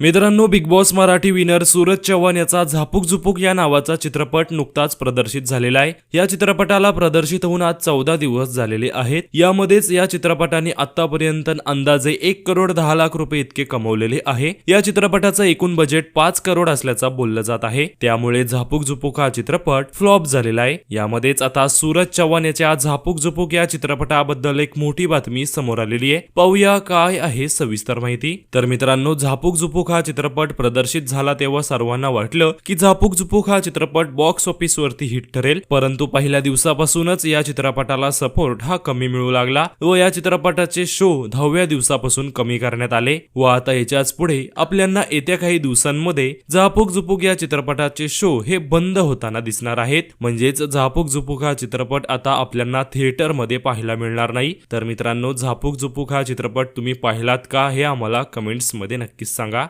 मित्रांनो Bigg Boss Marathi winner Suraj Chavan याचा झापूक झुपूक या नावाचा चित्रपट नुकताच प्रदर्शित झालेला आहे. या चित्रपटाला प्रदर्शित होऊन आज चौदा दिवस झालेले आहेत. यामध्येच या चित्रपटाने आतापर्यंत अंदाजे एक करोड दहा लाख रुपये इतके कमवलेले आहे. या चित्रपटाचं एकूण बजेट पाच करोड असल्याचा बोललं जात आहे. त्यामुळे झापूक झुपूक हा चित्रपट फ्लॉप झालेला आहे. यामध्येच आता सूरज चव्हाण याच्या झापूक झुपूक या चित्रपटाबद्दल एक मोठी बातमी समोर आलेली आहे. पाहूया काय आहे सविस्तर माहिती. तर मित्रांनो झापूक झुपूक हा चित्रपट प्रदर्शित झाला तेव्हा सर्वांना वाटलं की झापूक झुपूक हा चित्रपट बॉक्स ऑफिस वरती हिट ठरेल. परंतु पहिल्या दिवसापासूनच या चित्रपटाला सपोर्ट हा कमी मिळू लागला व या चित्रपटाचे शो दहाव्या दिवसापासून कमी करण्यात आले. व आता याच्याच पुढे आपल्याला येत्या काही दिवसांमध्ये झापूक झुपूक या चित्रपटाचे शो हे बंद होताना दिसणार आहेत. म्हणजेच झापूक झुपूक हा चित्रपट आता आपल्याला थिएटरमध्ये पाहायला मिळणार नाही. तर मित्रांनो झापूक झुपूक हा चित्रपट तुम्ही पाहिलात का हे आम्हाला कमेंट्समध्ये नक्कीच सांगा.